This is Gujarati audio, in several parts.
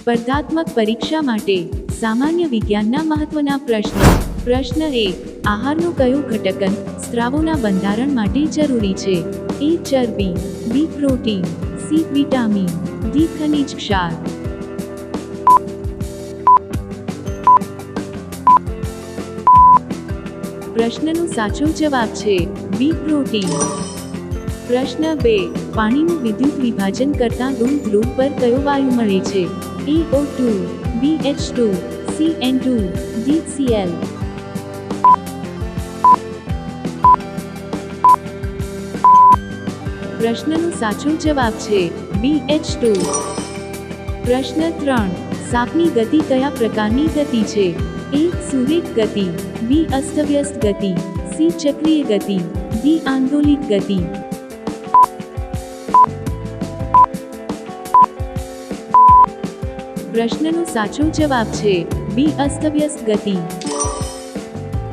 સ્પર્ધાત્મક પરીક્ષા માટે સામાન્ય વિજ્ઞાનના મહત્વના પ્રશ્ન. પ્રશ્ન એક, આહારનું કયું ઘટકન સ્ત્રાવોના બંધારણ માટે જરૂરી છે? એ, ચરબી, B, protein, C, vitamin, D, ખનિજ ક્ષાર. પ્રશ્નનો સાચો જવાબ છે બી, પ્રોટીન. પ્રશ્ન બે. પાણીનું વિદ્યુત વિભાજન કરતા રૂમ ધ્રુવ પર કયો વાયુ મળે છે? A O two B H two C N two D C L પ્રશ્નનો સાચો જવાબ છે બી એચ ટુ પ્રશ્ન ત્રણ. સાપની ગતિ કયા પ્રકારની ગતિ છે? એ સુરેખ ગતિ, બી અસ્તવ્યસ્ત ગતિ, સી ચક્રીય ગતિ, ડી આંદોલિત ગતિ. પ્રશ્નનો સાચો જવાબ છે, બી અસ્તવ્યસ્ત ગતિ.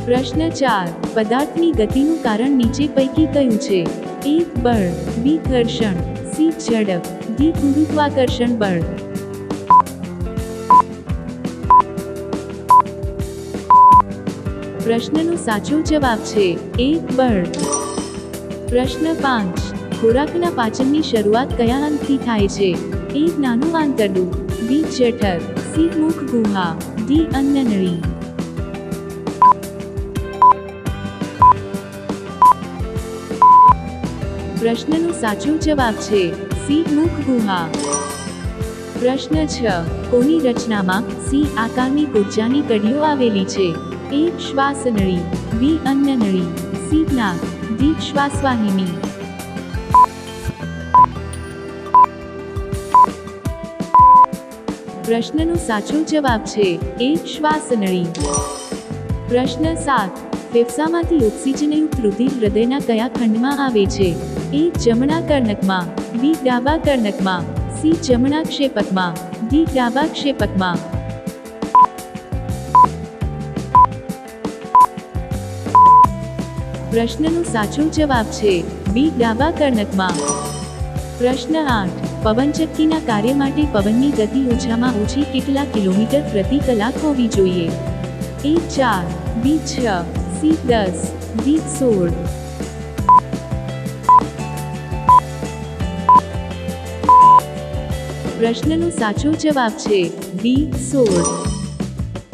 પ્રશ્ન ચાર, પદાર્થની ગતિનું કારણ નીચે પૈકી કયું છે? એ, બળ. બી, ઘર્ષણ. સી, ઝડપ. ડી, ગુરુત્વાકર્ષણ બળ. પ્રશ્નનો સાચો જવાબ છે, એ, બળ. પ્રશ્ન પાંચ, ખોરાકના પાચનની શરૂઆત કયા અંતથી થાય છે? એ, નાનું આંતરડું. બી જઠર સી મુખ ગુહા ડી અન્નનળી પ્રશ્નનો સાચો જવાબ છે સી મુખ ગુહા પ્રશ્ન છ, કોની રચનામાં સી આકારની ગુર્જાની કડીઓ આવેલી છે? એ શ્વાસનળી બી અન્નનળી સી નાક ડી શ્વાસવાહિની પ્રશ્નનો સાચો જવાબ છે, એ શ્વાસનળી પ્રશ્ન સાત, ફેફસામાંથી ઓક્સિજનયુક્ત રુધિર હૃદયના કયા ખંડમાં આવે છે? એ જમણા કર્ણકમાં, બી ડાબા કર્ણકમાં, સી જમણા ક્ષેપકમાં, ડી ડાબા ક્ષેપકમાં. પ્રશ્નનો સાચો જવાબ છે, બી ડાબા કર્ણકમાં. પ્રશ્ન આઠ પવનચક્કીના કાર્ય માટે પવનની ગતિ ઓછામાં ઓછી કેટલા કિલોમીટર પ્રતિ કલાક હોવી જોઈએ? એ ચાર, બી છ, સી દસ, ડી સોળ. પ્રશ્નનો સાચો જવાબ છે, બી સોળ.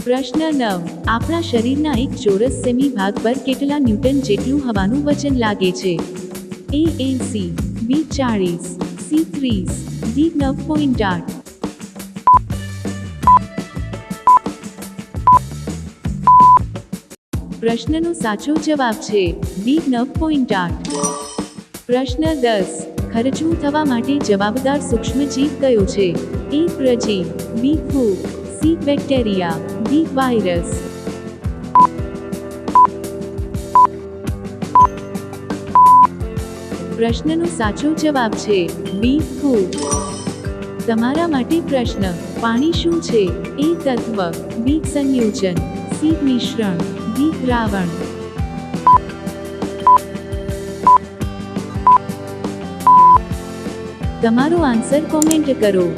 પ્રશ્ન નવ, આપણા શરીરના એક ચોરસ સેમી ભાગ પર કેટલા ન્યૂટન જેટલું હવાનું વજન લાગે છે? એ એસી બી ચાળીસ. સી ત્રીસ ડી નવ પોઈન્ટ આઠ પ્રશ્નનો સાચો જવાબ છે બી નવ પોઈન્ટ આઠ પ્રશ્ન દસ ખર્ચવું થવા માટે જવાબદાર સૂક્ષ્મજીવ કયો છે? એ પ્રજીવ બી ફૂગ સી બેક્ટેરિયા ડી વાયરસ પ્રશ્નનો સાચો જવાબ છે બી ફૂડ તમારા માટે પ્રશ્ન, પાણી શું છે? એ તત્વ, બી, સંયોજન. સી, મિશ્રણ. ડી, દ્રાવણ. તમારો આન્સર કોમેન્ટ કરો.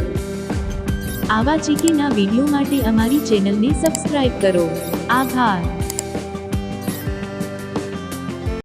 આવા ચીકીના વીડિયો માટે અમારી ચેનલને સબસ્ક્રાઇબ કરો. આભાર.